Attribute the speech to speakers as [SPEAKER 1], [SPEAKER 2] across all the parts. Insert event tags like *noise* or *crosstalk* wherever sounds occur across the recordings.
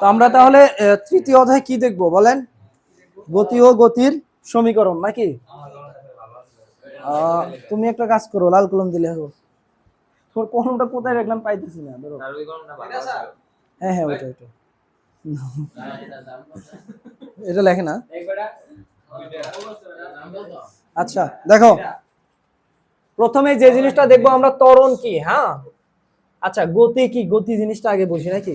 [SPEAKER 1] তো আমরা তাহলে তৃতীয় অধ্যায় কি দেখব বলেন? গতি ও গতির সমীকরণ নাকি? তুমি একটা কাজ করো, লাল কলম দিলে হবে তোর কলমটা কোথায় রাখলাম পাইতেছি না, ধরো। হ্যাঁ হ্যাঁ ওইটা ওইটা। এটা লেখে না? আচ্ছা দেখো। প্রথমে যে জিনিসটা দেখব আমরা, ত্বরণ কি হ্যাঁ? আচ্ছা গতি কি? গতি জিনিসটা আগে বুঝি, নাকি?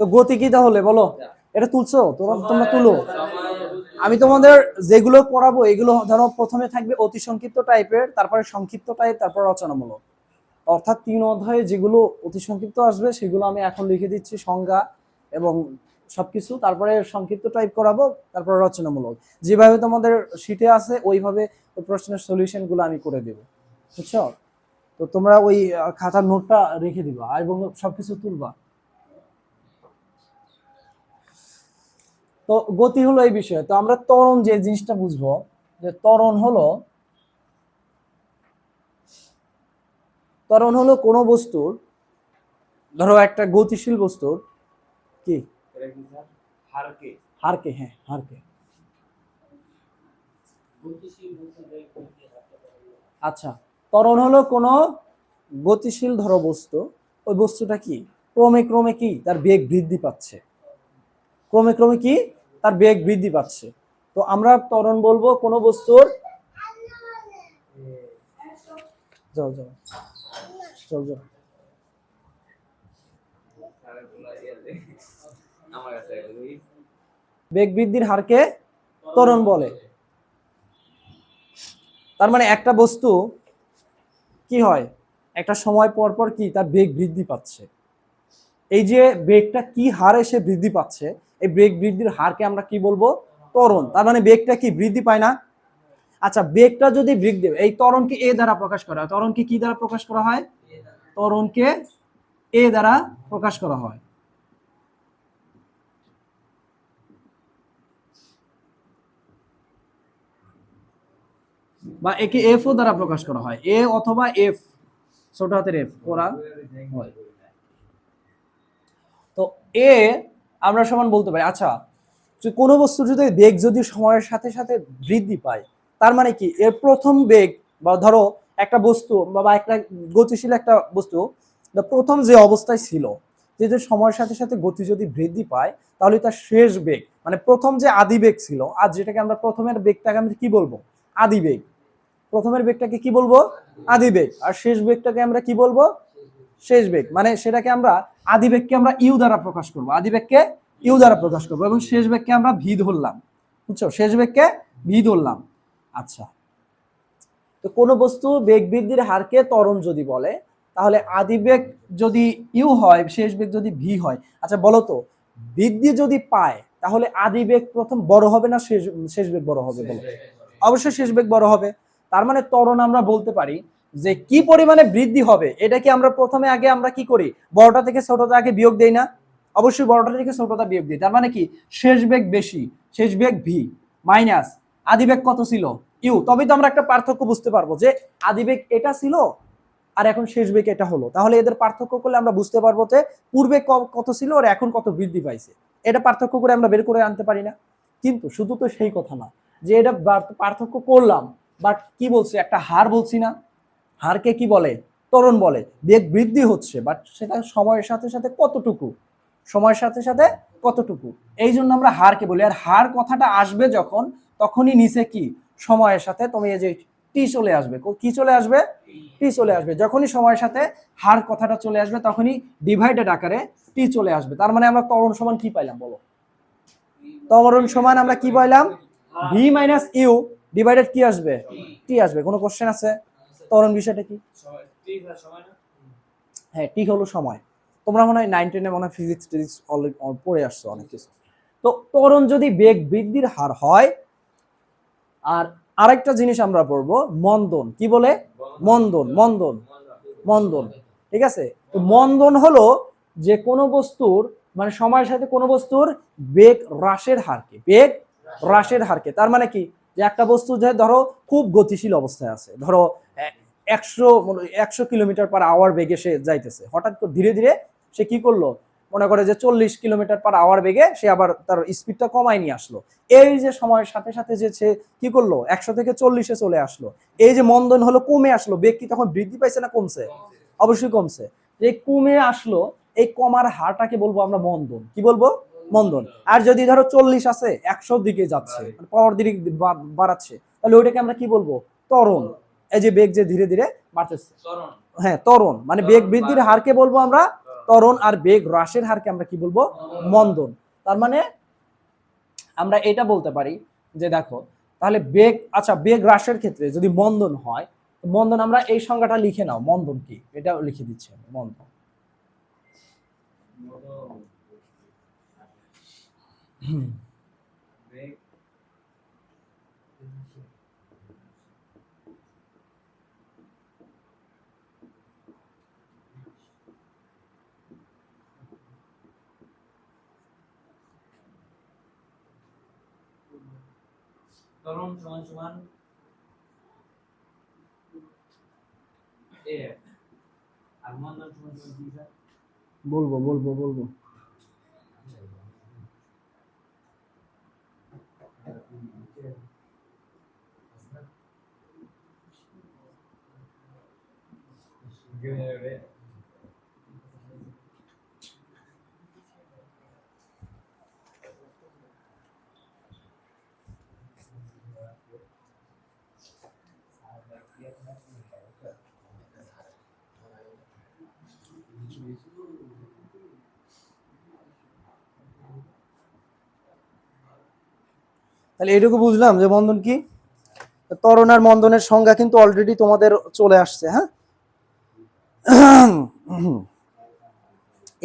[SPEAKER 1] তো গতি কি তাহলে? বলো। এটা তুলছো? তোমরা তোমরা তুলো। আমি তোমাদের যেগুলো পড়াবো, এগুলো ধরো প্রথমে থাকবে অতি সংক্ষিপ্ত টাইপের, তারপরে সংক্ষিপ্ত টাইপ, তারপর রচনামূলক। অর্থাৎ তিন অধ্যায়ে যেগুলো অতি সংক্ষিপ্ত আসবে, সেগুলো আমি এখন লিখে দিচ্ছি সংজ্ঞা এবং সবকিছু, তারপরে সংক্ষিপ্ত টাইপ করাবো, তারপর রচনামূলক। যেভাবে তোমাদের শিটে আছে, ওইভাবে ওই প্রশ্নের সলিউশনগুলো আমি করে দেবো। বুঝছ? তো তোমরা ওই খাতার নোটটা রেখে দিবা এবং সবকিছু তুলবা। তো গতি হলো এই বিষয়ে। তো আমরা ত্বরণ যে জিনিসটা বুঝব, যে ত্বরণ হলো ত্বরণ হলো কোনো বস্তুর, ধরো একটা গতিশীল বস্তুর, কি?
[SPEAKER 2] হারকে।
[SPEAKER 1] হ্যাঁ হারকে। আচ্ছা ত্বরণ হলো কোনো গতিশীল ধরো বস্তু ওই বস্তুটা কি? ক্রমে ক্রমে কি? তার বেগ বৃদ্ধি পাচ্ছে। ক্রমে ক্রমে কি? তার বেগ বৃদ্ধি পাচ্ছে। তো আমরা ত্বরণ বলব কোনো বস্তুর যাও যাও। যাও বেগ বৃদ্ধির হারকে ত্বরণ বলে। তার মানে একটা বস্তু কি হয়? একটা সময় পর পর কি তার বেগ বৃদ্ধি পাচ্ছে। এই যে বেগটা কি হারে সে বৃদ্ধি পাচ্ছে এই বেগ বৃদ্ধির হারকে আমরা কি বলব? ত্বরণ। তার মানে বেগটা কি বৃদ্ধি পায় না? আচ্ছা বেগটা যদি বৃদ্ধি এই ত্বরণকে এ দ্বারা প্রকাশ করা হয়। ত্বরণকে কি দ্বারা প্রকাশ করা হয়? ত্বরণকে এ দ্বারা প্রকাশ করা হয়। বা একে এফ ও দ্বারা প্রকাশ করা হয়। এ অথবা এফ ছোট হাতের এফ করা হয়। তো এ আমরা সমান বলতে পারি আচ্ছা কোনো বস্তু যদি বেগ যদি সময়ের সাথে সাথে বৃদ্ধি পায়, তার মানে কি? এর প্রথম বেগ বা ধরো একটা বস্তু বা একটা গতিশীল একটা বস্তু প্রথম যে অবস্থায় ছিল, যে সময়ের সাথে সাথে গতি যদি বৃদ্ধি পায়, তাহলে তার শেষ বেগ মানে প্রথম যে আদি বেগ ছিল আর যেটাকে আমরা প্রথমের বেগটাকে আমরা কি বলব? আদি বেগ। প্রথমের বেগটাকে কি বলব? আদি বেগ। আর শেষ বেগটাকে আমরা কি বলব? শেষ বেগ। মানে সেটাকে আমরা আদি বেগকে আমরা ইউ দ্বারা প্রকাশ করব। আদি বেগকে ইউ দ্বারা প্রকাশ করব এবং শেষ বেগকে আমরা ভি ধরলাম। বুঝছ? শেষ বেগকে ভি ধরলাম। আচ্ছা। তো কোনো বস্তু বেগ বৃদ্ধির হারকে ত্বরণ যদি বলে তাহলে আদি বেগ যদি ইউ হয় শেষ বেগ যদি ভি হয় আচ্ছা বলো তো বৃদ্ধি যদি পায় তাহলে আদি বেগ প্রথম বড় হবে না শেষ শেষ বেগ বড় হবে বলো? অবশ্যই শেষ বেগ বড় হবে। তার মানে ত্বরণ আমরা বলতে পারি যে কি পরিমাণে বৃদ্ধি হবে? এটা কি আমরা প্রথমে আগে আমরা কি করি? বড়টা থেকে ছোটটা আগে বিয়োগ দেই না? অবশ্যই বড়টা থেকে ছোটটা বিয়োগ দিই। তার মানে কি? শেষ বেগ বেশি, শেষ বেগ ভি, মাইনাস আদি বেগ কত ছিল? ইউ। তবেই তো আমরা একটা পার্থক্য বুঝতে পারব যে আদি বেগ এটা ছিল আর এখন শেষ বেগ এটা হলো। তাহলে এদের পার্থক্য করলে আমরা বুঝতে পারব যে পূর্বে কত ছিল আর এখন কত বৃদ্ধি পাইছে। এটা পার্থক্য করে আমরা বের করে আনতে পারি না। কিন্তু শুধু তো সেই কথা না, যে এটা পার্থক্য করলাম বাট কি বলছি, একটা হার বলছি না। হারকে কি বলে? ত্বরণ বলে। বেগ বৃদ্ধি হচ্ছে, বাট সেটা সময়ের সাথে সাথে কতটুকু? সময়ের সাথে সাথে কতটুকু? এই জন্য আমরা হারকে বলি। আর হার কথাটা আসবে যখন, তখনই নিচে কি? সময়ের সাথে তুমি এই যে টি চলে আসবে। কো- চলে আসবে? টি চলে আসবে। যখনই সময়ের সাথে হার কথাটা চলে আসবে, তখনই ডিভাইডেড আকারে টি চলে আসবে। তার মানে আমরা ত্বরণ সমান কি পাইলাম বলো? ত্বরণ সমান আমরা কি পাইলাম? ভি মাইনাস ইউ ডিভাইডেড কি আসবে? টি আসবে। কোনো কোশ্চেন আছে? ত্বরণ বিষয়টা কি? হ্যাঁ টি হলো সময়। তোমরা মনে হয় নাইন টেনে মনে হয় ফিজিক্স টিজিক্স পড়ে আসছো অনেক কিছু। তো ত্বরণ যদি বেগ বৃদ্ধির হার হয়, আর আরেকটা জিনিস আমরা পড়ব, মন্দন। কি বলে? মন্দন মন্দন মন্দন। ঠিক আছে? তো মন্দন হলো যে কোনো বস্তুর মানে সময়ের সাথে কোনো বস্তুর বেগ হ্রাসের হারকে, বেগ হ্রাসের হারকে। তার মানে কি? যে একটা বস্তু যে ধরো খুব গতিশীল অবস্থায় আছে। ধরো একশো একশো কিলোমিটার পার আওয়ার বেগে সে যাইতেছে। হঠাৎ করে ধীরে ধীরে সে কি করল? মনে করে যে চল্লিশ কিলোমিটার পার আওয়ার বেগে সে আবার তার স্পিডটা কমায় নিয়ে আসলো। এই যে সময়ের সাথে সাথে যে সে কি করল? একশো থেকে চল্লিশে চলে আসলো। এই যে মন্দন হলো কমে আসলো। বেগ কি তখন বৃদ্ধি পাইছে না কমছে? অবশ্যই কমছে। যে কমে আসলো, এই কমার হারটাকে বলব আমরা মন্দন। কি বলব? মন্দন। আর যদি ধরো চল্লিশ আছে একশোর দিকে যাচ্ছে পাওয়ার দিকে বাড়াচ্ছে তাহলে ওইটাকে আমরা কি বলব? ত্বরণ। এই যে বেগ যে ধীরে ধীরে বাড়তেছে। হ্যাঁ ত্বরণ। মানে বেগ বৃদ্ধির হারকে বলব আমরা ত্বরণ। আর বেগ হ্রাসের হারকে আমরা কি বলব? মন্দন। তার মানে আমরা এটা বলতে পারি যে দেখো তাহলে বেগ আচ্ছা বেগ হ্রাসের ক্ষেত্রে যদি মন্দন হয় মন্দন আমরা এই সংজ্ঞাটা লিখে নাও। মন্দন কি? এটা লিখে দিচ্ছি মন্দন।
[SPEAKER 2] ব্রেক তরণ সমান সমান এ আর মন্দন সমান সমান কি স্যার
[SPEAKER 1] বলব বলব বলব তাহলে এটুকু বুঝলাম যে মন্দন কি? ত্বরণ আর মন্দনের সংজ্ঞা কিন্তু অলরেডি তোমাদের চলে আসছে হ্যাঁ?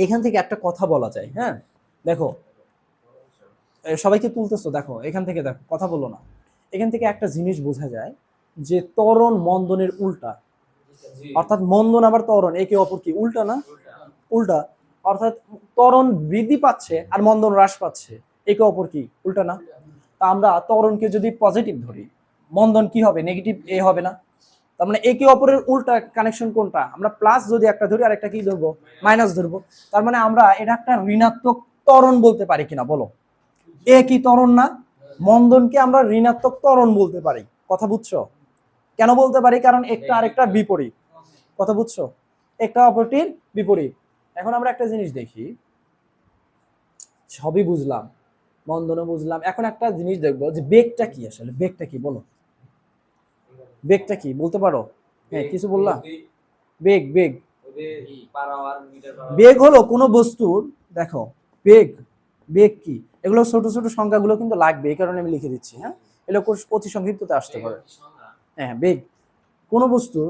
[SPEAKER 1] এখান থেকে একটা কথা বলা যায় হ্যাঁ? দেখো সবাইকে তুলতেছো, দেখো, এখান থেকে দেখো, কথা বলো না। এখান থেকে একটা জিনিস বোঝা যায় যে তরণ মন্দনের উল্টা। অর্থাৎ মন্দন আবার ত্বরণ, একে অপর কি? উল্টা না?
[SPEAKER 2] উল্টা।
[SPEAKER 1] অর্থাৎ ত্বরণ বৃদ্ধি পাচ্ছে আর মন্দন হ্রাস পাচ্ছে, একে অপর কি? উল্টা না? তা আমরা ত্বরণকে যদি পজিটিভ ধরি, মন্দন কি হবে? নেগেটিভ এ হবে না। তার মানে একে অপরের উল্টা কানেকশন কোনটা? আমরা প্লাস যদি একটা ধরি আর একটা কি ধরবো? মাইনাস ধরবো। তার মানে আমরা এটা একটা ঋণাত্মক ত্বরণ বলতে পারি কিনা বলো? এ কি ত্বরণ না? মন্দনকে আমরা ঋণাত্মক ত্বরণ বলতে পারি। কথা বুঝছ? কেন বলতে পারি? কারণ একটা আরেকটা বিপরীত। কথা বুঝছ? একটা অপরটির বিপরীত। এখন আমরা একটা জিনিস দেখি। সবই বুঝলাম। মন্দনও বুঝলাম। এখন একটা জিনিস দেখব যে বেগটা কি আসলে? বেগটা কি বলো? বেগটা কি? বলতে পারো? হ্যাঁ কিছু বললাম বেগ বেগ। বেগ হলো কোনো বস্তুর দেখো বেগ বেগ কি? এগুলো ছোট ছোট সংখ্যাগুলো কিন্তু লাগবে এই কারণে আমি লিখে দিচ্ছি হ্যাঁ? এগুলো অতি সংক্ষিপ্ততে আসতে পারে। হ্যাঁ বেগ। কোনো বস্তুর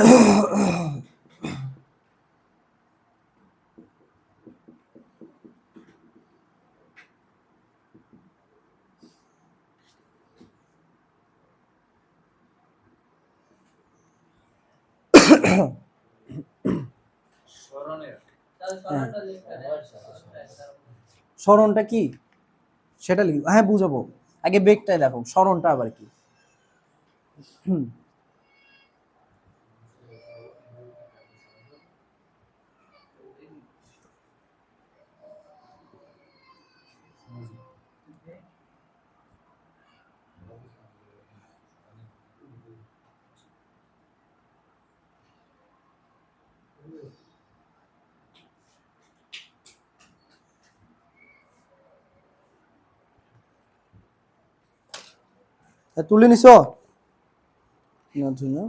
[SPEAKER 1] *coughs* স্মরণটা কি? সেটা লিখি হ্যাঁ বুঝাবো। আগে বেগটাই দেখো। স্মরণটা আবার কি? হুম। তুলে নিছ? না না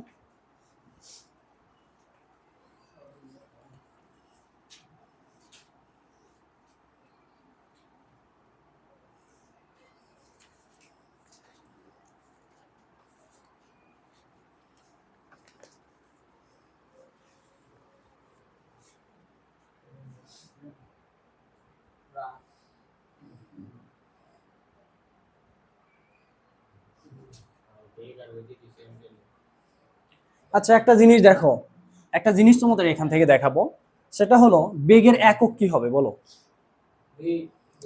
[SPEAKER 1] আচ্ছা একটা জিনিস দেখো। একটা জিনিস তোমাদের এখান থেকে দেখাবো। সেটা হলো, বেগের একক কি হবে বলো?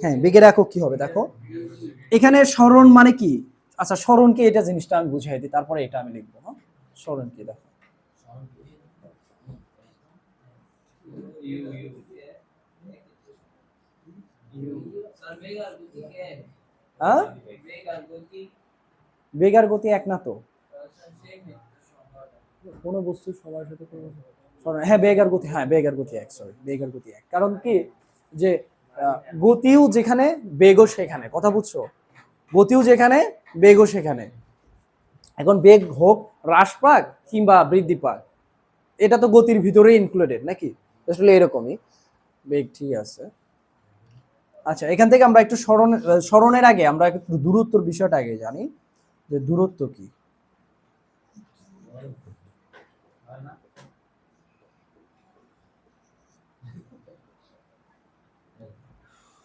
[SPEAKER 1] হ্যাঁ বেগের একক কি হবে দেখো। এখানে স্মরণ মানে কি? আচ্ছা স্মরণ কি এটা জিনিসটা আমি বুঝাই দিই, তারপরে এটা আমি লিখব হ্যাঁ? স্মরণ কি দেখো। হ্যাঁ? বেগ আর গতি এক না তো? কোনো বস্তু সময়ের সাথে হ্যাঁ বেগার গতি হ্যাঁ বেগার গতি এক সরি বেগার গতি এক। কারণ কি? যে গতিও যেখানে বেগও সেখানে। কথা বুঝছ? গতিও যেখানে বেগও সেখানে। এখন বেগ হোক হ্রাস পাক কিংবা বৃদ্ধি পাক এটা তো গতির ভিতরে ইনক্লুডেড নাকি? আসলে এরকমই। বেগ ঠিক আছে। আচ্ছা এখান থেকে আমরা একটু স্মরণ স্মরণের আগে আমরা একটু দূরত্বর বিষয়টা আগে জানি। যে দূরত্ব কি?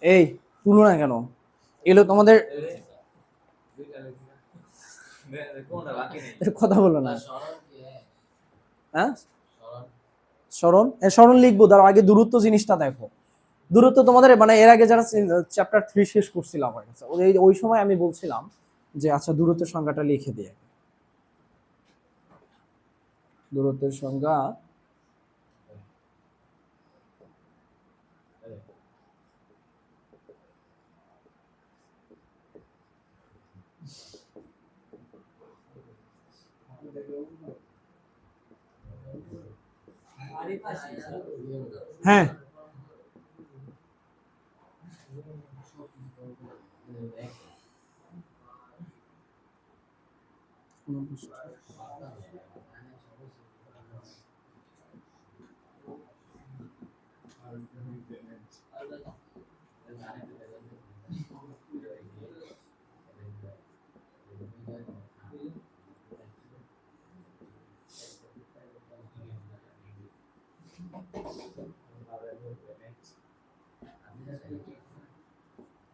[SPEAKER 1] এই তুলো না কেন? এলো তোমাদের কথা বলো না। হ্যাঁ? স্মরণ? স্মরণ লিখব তার আগে দূরত্ব জিনিসটা দেখো। দূরত্ব তোমাদের মানে এর আগে যারা চ্যাপ্টার থ্রি শেষ করছিলাম ওই সময় আমি বলছিলাম যে আচ্ছা দূরত্বের সংখ্যাটা লিখে দিয়ে দূরত্বের সংজ্ঞা হ্যাঁ।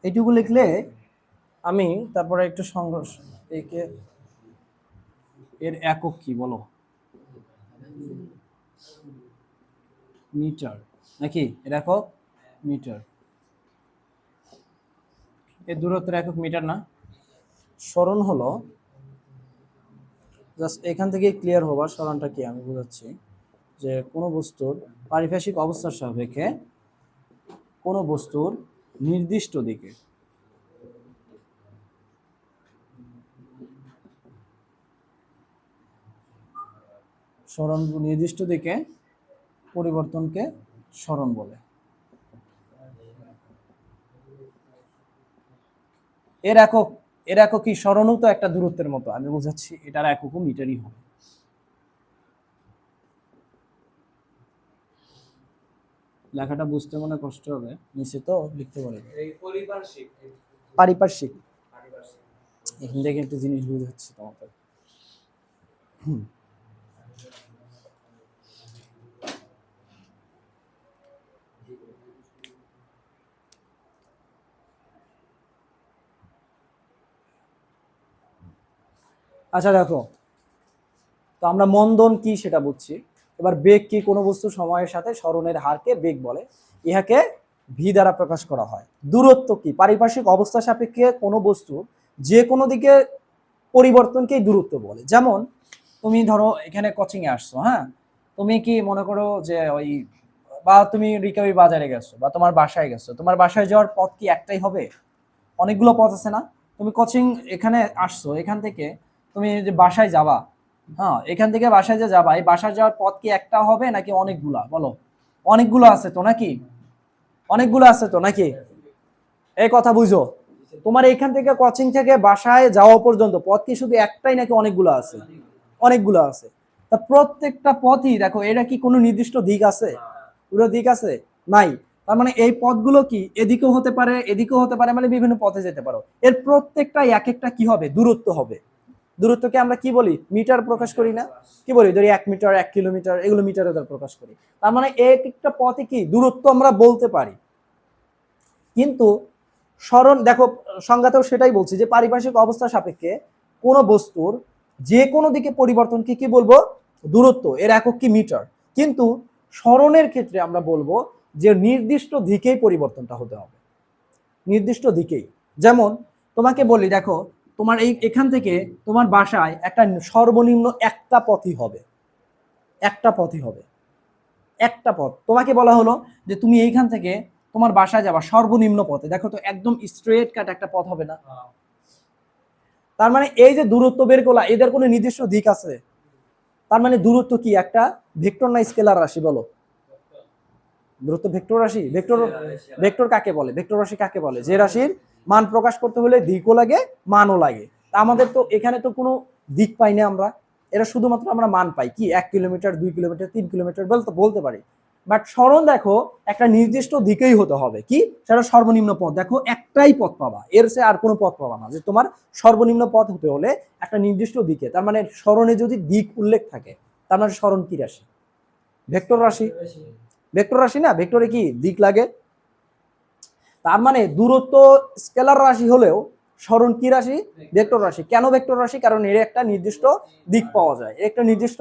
[SPEAKER 1] এইটুকু লিখলে আমি তারপরে একটু সংঘর্ষ একে এর একক কি, বলো? মিটার, নাকি? এর একক মিটার। এর দূরত্বের একক মিটার না। স্মরণ হলো জাস্ট এখান থেকে ক্লিয়ার হবার স্মরণটা কি, আমি বোঝাচ্ছি যে কোনো বস্তুর পারিভাষিক অবস্থার সাপেক্ষে কোনো বস্তুর নির্দিষ্ট দিকে স্মরণ নির্দিষ্ট দিকে পরিবর্তনকে স্মরণ বলে। এর একক এর একক কি স্মরণও তো একটা দূরত্বের মতো। আমি বোঝাচ্ছি এটার এককও মিটারই হবে। লেখাটা বুঝতে মনে কষ্ট হবে নিচে তো লিখতে পারি
[SPEAKER 2] পারিপার্শ্বিক।
[SPEAKER 1] পারিপার্শ্বিক। এখান থেকে একটা জিনিস বুঝাচ্ছি তোমাকে হুম। আচ্ছা দেখো। তো আমরা মন্দন কি সেটা বুঝছি। এবার বেগ কি কোনো বস্তু সময়ের সাথে স্মরণের হারকে বেগ বলে। ইহাকে ভি দ্বারা প্রকাশ করা হয়। দূরত্ব কি? পারিপার্শ্বিক অবস্থা সাপেক্ষে কোনো বস্তু যে কোনো দিকে পরিবর্তনকেই দূরত্ব বলে। যেমন, তুমি ধরো এখানে কোচিং এ আসছো হ্যাঁ? তুমি কি মনে করো যে ওই, বা তুমি রিকাবি বাজারে গেছো, বা তোমার বাসায় গেছো, তোমার বাসায় যাওয়ার পথ কি একটাই হবে? অনেকগুলো পথ আছে না? তুমি কোচিং এখানে আসছো, এখান থেকে তুমি যে বাসায় যাবা হ্যাঁ এখান থেকে বাসায় যে যাবা, এই বাসায় যাওয়ার পথ কি একটা হবে নাকি অনেকগুলা? বলো। অনেকগুলো আছে তো নাকি? অনেকগুলো আছে তো নাকি? এই কথা বুঝো। তোমার এখান থেকে কোচিং থেকে বাসায় যাওয়া পর্যন্ত পথ কি শুধু একটাই নাকি অনেকগুলো আছে? অনেকগুলো আছে। তা প্রত্যেকটা পথই দেখো, এটা কি কোনো নির্দিষ্ট দিক আছে? পুরো দিক আছে? নাই। তার মানে এই পথগুলো কি এদিকেও হতে পারে, এদিকেও হতে পারে মানে বিভিন্ন পথে যেতে পারো। এর প্রত্যেকটা এক একটা কি হবে? দূরত্ব হবে। দূরত্বকে আমরা কি বলি? মিটার প্রকাশ করি না? কি বলি? ধরি এক মিটার, এক কিলোমিটার, এগুলো মিটারে দ্বারা প্রকাশ করি। তার মানে এক একটা পথে কি? দূরত্ব আমরা বলতে পারি। কিন্তু স্মরণ, দেখো, সংজ্ঞাতেও সেটাই বলছি যে পারিপার্শ্বিক অবস্থা সাপেক্ষে কোনো বস্তুর যে কোনো দিকে পরিবর্তনকে কি বলব? দূরত্ব, এর একক কি? মিটার। কিন্তু স্মরণের ক্ষেত্রে আমরা বলব যে নির্দিষ্ট দিকেই পরিবর্তনটা হতে হবে। নির্দিষ্ট দিকেই। যেমন তোমাকে বলি, দেখো তোমার এই এখান থেকে তোমার বাসায় একটা সর্বনিম্ন একটা পথই হবে। একটা পথই হবে। একটা পথ। তোমাকে বলা হলো যে তুমি এইখান থেকে তোমার বাসায় যাবা সর্বনিম্ন পথে। দেখো তো একদম স্ট্রেট কাট একটা পথ হবে না। তার মানে এই যে দূরত্ব বের করলা এদের কোনো নির্দিষ্ট দিক আছে? তার মানে দূরত্ব কি? একটা ভেক্টর না স্কেলার রাশি বলো? দূরত্ব ভেক্টর রাশি? ভেক্টর ভেক্টর কাকে বলে? ভেক্টর রাশি কাকে বলে? যে রাশির মান প্রকাশ করতে হলে দিকও লাগে মানও লাগে। তা আমাদের তো এখানে তো কোনো দিক পাই না আমরা। এটা শুধুমাত্র আমরা মান পাই। কি এক কিলোমিটার দুই কিলোমিটার তিন কিলোমিটার বলতে বলতে পারি। বাট স্মরণ দেখো একটা নির্দিষ্ট দিকেই হতে হবে। কি? সেটা সর্বনিম্ন পথ। দেখো একটাই পথ পাবা। এর সে আর কোনো পথ পাবা না। যে তোমার সর্বনিম্ন পথ হতে হলে একটা নির্দিষ্ট দিকে তার মানে স্মরণে যদি দিক উল্লেখ থাকে তার মানে স্মরণ কি রাশি। ভেক্টর রাশি। ভেক্টর রাশি না? ভেক্টরে কি? দিক লাগে। তার মানে দূরত্ব স্কেলার রাশি হলেও স্মরণ কি রাশি? ভেক্টর রাশি। কেন ভেক্টর রাশি? কারণ এর একটা নির্দিষ্ট দিক পাওয়া যায়। এর একটা নির্দিষ্ট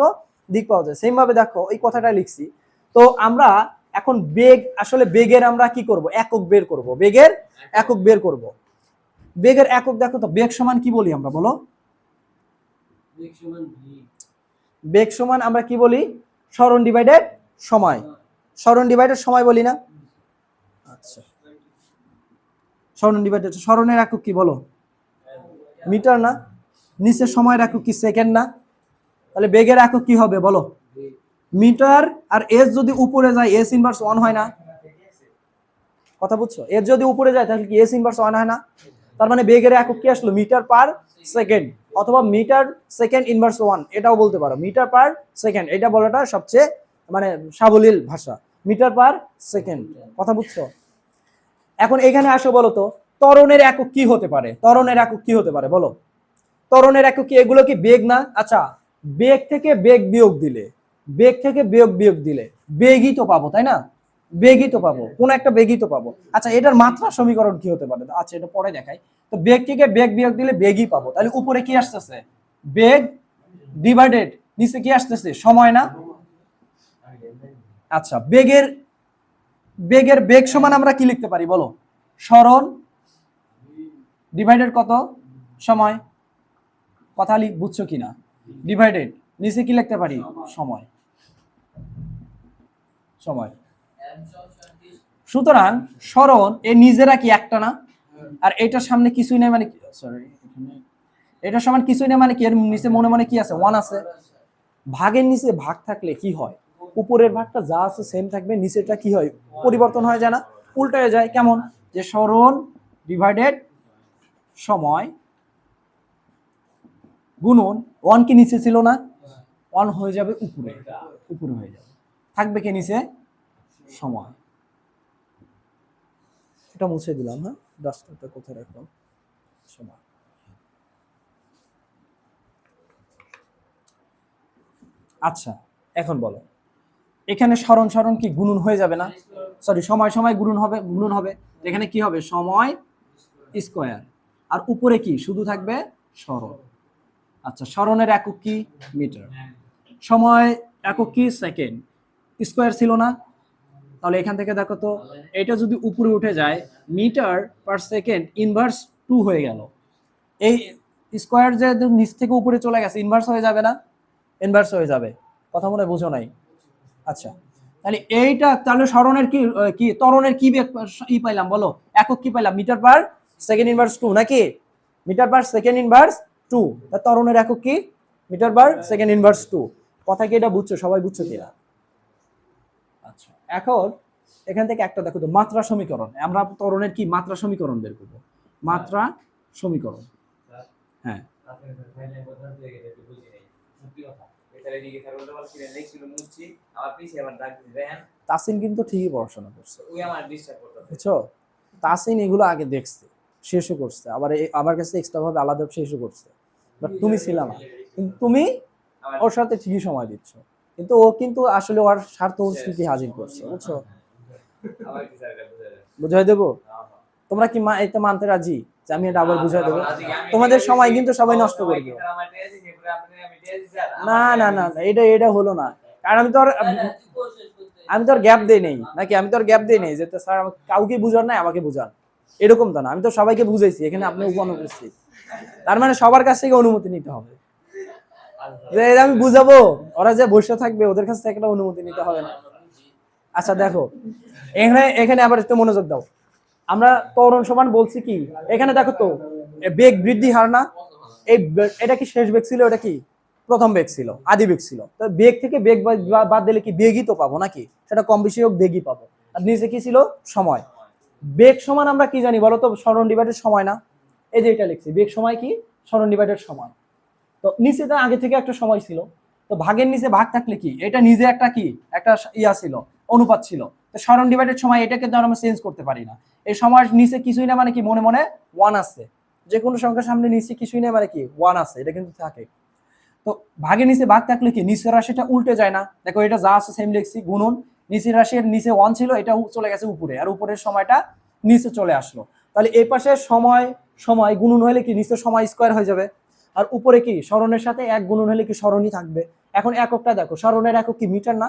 [SPEAKER 1] দিক পাওয়া যায়। সেম ভাবে দেখো এই কথাটা লিখছি। তো আমরা এখন বেগ আসলে বেগের আমরা কি করব? একক বের করব। বেগের একক বের করব। বেগের একক দেখো তো বেগ সমান কি বলি আমরা বলো? বেগ সমান আমরা কি বলি? স্মরণ ডিভাইডেড সময়। স্মরণ ডিভাইডেড সময় বলি না? আচ্ছা। স্মরণ ডিভাইডেড স্মরণের একক কি বলো? মিটার না? নিচের সময়ের একক কি সেকেন্ড না? তাহলে বেগের একক কি হবে বলো? মিটার আর এস যদি উপরে যায় এস ইনভার্স ওয়ান হয় না? কথা বুঝছ? এর যদি উপরে যায়, তাহলে কি এস ইনভার্স ওয়ান হয় না? তার মানে বেগের একক কি আসলো? মিটার পার সেকেন্ড অথবা মিটার সেকেন্ড ইনভার্স ওয়ান এটাও বলতে পারো। মিটার পার সেকেন্ড এটা বলাটা সবচেয়ে মানে সাবলীল ভাষা। মিটার পার সেকেন্ড কথা বুঝছ? এখন এখানে আসো বলো তো, ত্বরণের একক কি হতে পারে? তরণের একক কি হতে পারে বলো? তরণের একক কি? এগুলো কি বেগ না? আচ্ছা বেগ থেকে বেগ বিয়োগ দিলে, বেগ থেকে বিয়োগ বিয়োগ দিলে বেগই তো পাবো, তাই না? বেগই তো পাবো, কোন একটা বেগই তো পাবো। আচ্ছা এটার মাত্রা সমীকরণ কি হতে পারে? আচ্ছা এটা পরে দেখাই। তো বেগ থেকে বেগ বিয়োগ দিলে বেগই পাবো। তাহলে উপরে কি আসতেছে? বেগ ডিভাইডেড নিচে কি আসতেছে? সময় না? আচ্ছা বেগের বেগের বেগ সমান আমরা কি লিখতে পারি বলো? স্মরণ ডিভাইডেড কত? সময়। কথা লিখ বুঝছ কিনা? ডিভাইডেড নিচে কি লিখতে পারি? সময়। সময়। সুতরাং স্মরণ এ নিজেরা কি একটা না? আর এটার সামনে কিছুই নেই মানে সরি এটার সমান কিছুই নেই মানে কি? এর নিচে মনে মনে কি আছে? ওয়ান আছে। ভাগের নিচে ভাগ থাকলে কি হয়? উপরের ভাগটা যা আছে সেম থাকবে, নিচেরটা কি হয়? পরিবর্তন হয়ে যায় না উল্টে যায়। কেমন? যে স্মরণ ডিভাইডেড সময় গুণন ওয়ান কি নিচে ছিল না? ওয়ান হয়ে যাবে উপরে। উপরে হয়ে যাবে। থাকবে কি নিচে? সময়। এটা মুছে দিলাম হ্যাঁ? ডাস্টারটা কোথায় রাখলাম? সময়। আচ্ছা এখন বলো। এখানে স্মরণ স্মরণ কি গুণন হয়ে যাবে না? সরি সময় সময় গুণন হবে গুণন হবে। এখানে কি হবে? সময় স্কোয়ার। আর উপরে কি? শুধু থাকবে স্মরণ। আচ্ছা স্মরণের একক কি? মিটার। সময় একক কি? সেকেন্ড। স্কোয়ার ছিল না? তাহলে এখান থেকে দেখো তো, এটা যদি উপরে উঠে যায়, metre per second inverse two হয়ে গেল। এই স্কোয়ার যে নিচ থেকে উপরে চলে গেছে ইনভার্স হয়ে যাবে না? ইনভার্স হয়ে যাবে। কথা মনে বোঝো নাই? আচ্ছা। তাহলে এইটা, তাহলে স্মরণের কি কি, ত্বরণের কি ই পাইলাম বলো? একক কি পাইলাম? Metre per second inverse two নাকি? Metre per second inverse two তা ত্বরণের একক কি? Metre per second inverse two কথা কি এটা বুঝছ? সবাই বুঝছ কিনা? আচ্ছা এখন এখান থেকে একটা দেখো তো, মাত্রা সমীকরণ। আমরা তরণের কি? মাত্রা সমীকরণ বের করব। মাত্রা সমীকরণ। হ্যাঁ। তাসিন কিন্তু ঠিকই পড়াশোনা করছে। বুঝছ? তাসিন এগুলো আগে দেখছে শেষও করছে আবার আমার কাছে এক্সট্রা ভাবে আলাদা শেষও করছে। বাট তুমি ছিল না। কিন্তু তুমি ওর সাথে ঠিকই সময় দিচ্ছ। কিন্তু ও কিন্তু আসলে ওর স্বার্থ স্মৃতি হাজির করছে বুঝছ? বুঝাই দেবো? তোমরা কি মা- এটা মানতে রাজি? যে আমি এটা আবার বুঝাই দেবো। তোমাদের সময় কিন্তু সবাই নষ্ট করে
[SPEAKER 2] স্যার,
[SPEAKER 1] না না না এটা এটা হলো না। কারণ আমি তো আর আমি তো আর গ্যাপ দেই নেই নাকি? আমি তো আর গ্যাপ দেই নেই যে তো স্যার আমাকে কাউকে বুঝার নাই আমাকে বুঝান। এরকম তো না। আমি তো সবাইকে বুঝাইছি এখানে আপনি অনুপস্থিত তার মানে সবার কাছ থেকে অনুমতি নিতে হবে। যে আমি বুঝাবো। ওরা যে বসে থাকবে ওদের কাছ থেকে একটা অনুমতি নিতে হবে না। আচ্ছা দেখো। এখানে এখানে আবার একটু মনোযোগ দাও। আমরা তরণ সমান বলছি কি? এখানে দেখো তো বেগ বৃদ্ধি হার না। এই এটা কি শেষ বেগ ছিল? এটা কি? প্রথম বেগ ছিল, আদি বেগ ছিল। তো বেগ থেকে বেগ বাদ- দিলে কি বেগই তো পাবো নাকি? সেটা কম বেশি হোক বেগই পাবো। আর নিচে কি ছিল? সময়। বেগ সমান আমরা কি জানি বলো তো স্মরণ ডিভাইডের সময় না। এই যে এটা লিখছি, বেগ সময় কি? স্মরণ ডিভাইডের সময় তো নিচে তো আগে থেকে একটা সময় ছিল। তো ভাগের নিচে ভাগ থাকলে কি? এটা নিজে একটা কি? একটা ইয়া ছিল, অনুপাত ছিল। তো স্মরণ ডিভাইডের সময় এটাকে তো আর আমরা চেঞ্জ করতে পারি না। এই সময়ের নিচে কিছুই না মানে কি? মনে মনে ওয়ান আছে। যে কোনো সংখ্যার সামনে নিচে কিছুই না মানে কি? ওয়ান আছে। এটা কিন্তু থাকে। তো ভাগের নিচে ভাগ থাকলে কি? নিচের রাশিটা উল্টে যায় না। দেখো এটা যা আছে সেম লিখছি, গুণন। নিচের রাশির নিচে ওয়ান ছিল, এটা চলে গেছে উপরে। আর উপরের সময়টা নিচে চলে আসলো। তাহলে এই পাশে সময় সময় গুণন হলে কি? নিচে সময় স্কোয়ার হয়ে যাবে। আর উপরে কি? স্মরণের সাথে এক গুণন হলে কি স্মরণই থাকবে। এখন এককটা দেখো। স্মরণের একক কি? মিটার না।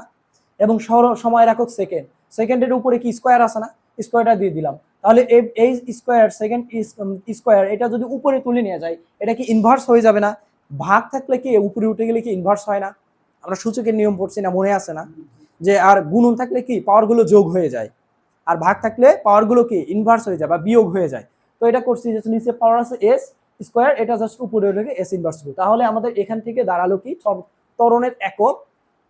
[SPEAKER 1] এবং সময়ের একক সেকেন্ড সেকেন্ডের উপরে কি স্কোয়ার আছে না? স্কোয়ারটা দিয়ে দিলাম। তাহলে এই- স্কোয়ার সেকেন্ড স্কোয়ার এটা যদি উপরে তুলে নিয়ে যায় এটা কি ইনভার্স হয়ে যাবে না? ভাগ থাকলে কি উপরে উঠে গেলে কি ইনভার্স হয় না? আমরা সূচকের নিয়ম পড়ছি না, মনে আছে না? যে আর গুণন থাকলে কি পাওয়ারগুলো যোগ হয়ে যায়। আর ভাগ থাকলে পাওয়ারগুলো কি ইনভার্স হয়ে যায় বা বিয়োগ হয়ে যায়। তো এটা করছি যে নিচে পাওয়ার আছে এস স্কোয়ার এটা জাস্ট উপরে উঠে এস ইনভার্স টু তাহলে আমাদের এখান থেকে দাঁড়াল কি? ত্বরণের একক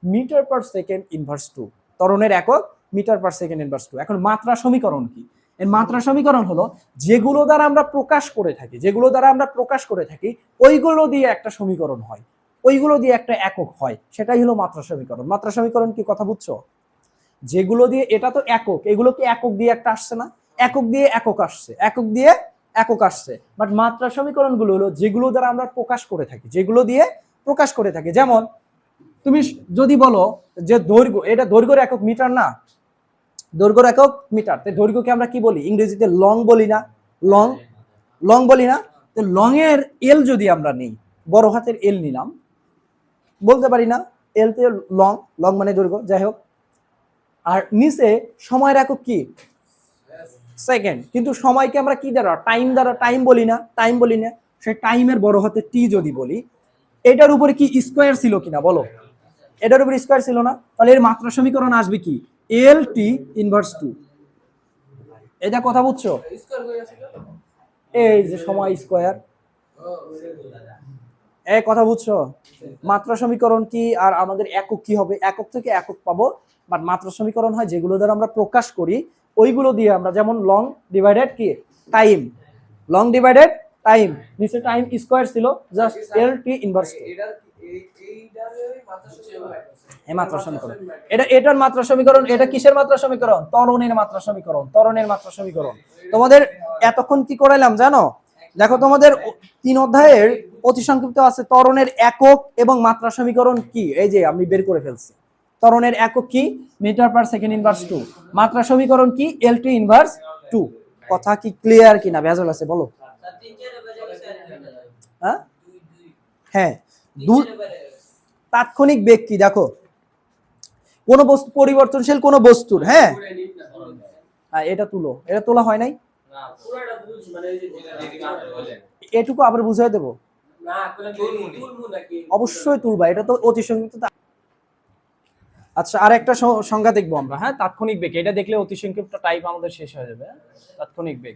[SPEAKER 1] metre per second inverse two ত্বরণের একক metre per second inverse two এখন মাত্রা সমীকরণ কি? এর মাত্রা সমীকরণ হলো যেগুলো দ্বারা আমরা প্রকাশ করে থাকি, যেগুলো দ্বারা আমরা প্রকাশ করে থাকি, ওইগুলো দিয়ে একটা সমীকরণ হয়। ওইগুলো দিয়ে একটা একক হয়। সেটাই হলো মাত্রা সমীকরণ। মাত্রা সমীকরণ কি কথা বুঝছ? যেগুলো দিয়ে, এটা তো একক, এগুলো কি একক দিয়ে একটা আসছে না? একক দিয়ে একক আসছে, একক দিয়ে একক আসছে। বাট মাত্রা সমীকরণগুলো হলো যেগুলো দ্বারা আমরা প্রকাশ করে থাকি, যেগুলো দিয়ে প্রকাশ করে থাকি। যেমন, তুমি যদি বলো যে দৈর্ঘ্য, এটা দৈর্ঘ্যের একক মিটার না? দৈর্ঘ্যের একক মিটার। তো দৈর্ঘ্যকে আমরা কি বলি? ইংরেজিতে লং বলি না। লং লং বলি না। তো লং এর এল যদি আমরা নিই, বড় হাতের এল নিলাম, বলতে পারি না এল তে লং লং মানে দৈর্ঘ্য। যাই হোক, আর নিচে সময়ের একক কি? সেকেন্ড কিন্তু সময়কে আমরা কি দ্বারা? টাইম দ্বারা টাইম বলি না টাইম বলি না। সেই টাইমের বড় হাতে টি যদি বলি, এটার উপরে কি স্কোয়ার ছিল কিনা? বলো। এটার উপরে স্কোয়ার ছিল না। তাহলে এর মাত্রা সমীকরণ আসবে কি? এল টি ইনভার্স টু এটা কথা বুঝছ? এই যে সময় স্কোয়ার এই কথা বুঝছ? মাত্রা সমীকরণ কি আর আমাদের একক কি হবে? একক থেকে একক পাবো। বাট মাত্রা সমীকরণ হয় যেগুলো দ্বারা আমরা প্রকাশ করি, ওইগুলো দিয়ে আমরা যেমন লং ডিভাইডেড কি? টাইম লং ডিভাইডেড টাইম নিচে টাইম স্কোয়ার ছিল জাস্ট এল টি ইনভার্স মাত্রা সমীকরণ। এটা এটার মাত্রা সমীকরণ, এটা কিসের মাত্রা সমীকরণ? ত্বরণের মাত্রা সমীকরণ ত্বরণের মাত্রা সমীকরণ। তোমাদের এতক্ষণ কি করাইলাম জানো? দেখো তোমাদের তিন অধ্যায়ের অতি সংক্ষিপ্ত আছে ত্বরণের একক এবং মাত্রা সমীকরণ কি? এই যে আমি বের করে ফেলছি। ত্বরণের একক কি? Metre per second inverse two মাত্রা সমীকরণ কি? এল টু ইনভার্স টু কথা কি ক্লিয়ার কিনা? ভেজাল আছে, বলো। হ্যাঁ? হ্যাঁ। তাৎক্ষণিক বেগ কি? দেখো কোনো বস্তু পরিবর্তনশীল কোনো বস্তুর হ্যাঁ? হ্যাঁ এটা তুলো। এটা তোলা হয় নাই?
[SPEAKER 2] মানে
[SPEAKER 1] এটুকু আবার বুঝাই দেবো? অবশ্যই তুলবা এটা তো অতি সংক্ষিপ্ত আচ্ছা আর একটা স- সংজ্ঞা দেখব আমরা। হ্যাঁ তাৎক্ষণিক বেগ এটা দেখলে অতি সংক্ষিপ্ত টাইপ আমাদের শেষ হয়ে যাবে। হ্যাঁ? তাৎক্ষণিক বেগ।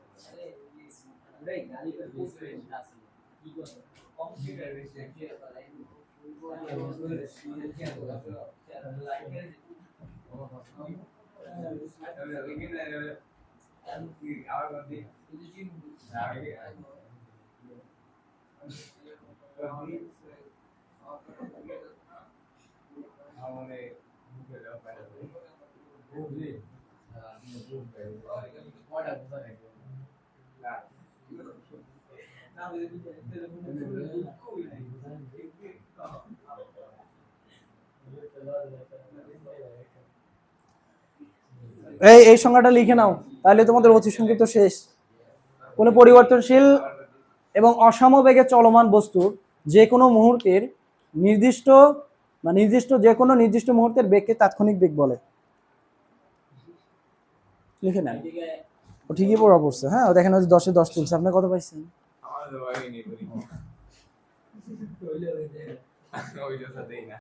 [SPEAKER 2] মনে
[SPEAKER 3] ভাই তো বলে চাই দিও কথা
[SPEAKER 2] আমার
[SPEAKER 3] রে গালি করে বসে আছে কি করে
[SPEAKER 2] কম্পিউটার বেশি
[SPEAKER 3] কয়টা বুঝা নাকি
[SPEAKER 1] এই এই সংজ্ঞাটা লিখে নাও, তাহলে তোমাদের অতি সংক্ষিপ্ত শেষ। কোনো পরিবর্তনশীল এবং অসমবেগে চলমান বস্তুর যে কোনো মুহূর্তের নির্দিষ্ট বা নির্দিষ্ট যে কোনো নির্দিষ্ট মুহূর্তের বেগকে তাৎক্ষণিক বেগ বলে। লিখে নেন। ঠিকই পড়া পড়ছে। হ্যাঁ দেখেন দশে দশ তুলছে। আপনি কত পাইছেন?
[SPEAKER 2] আমার তো বাড়ি নেই ওই জন্য দেই না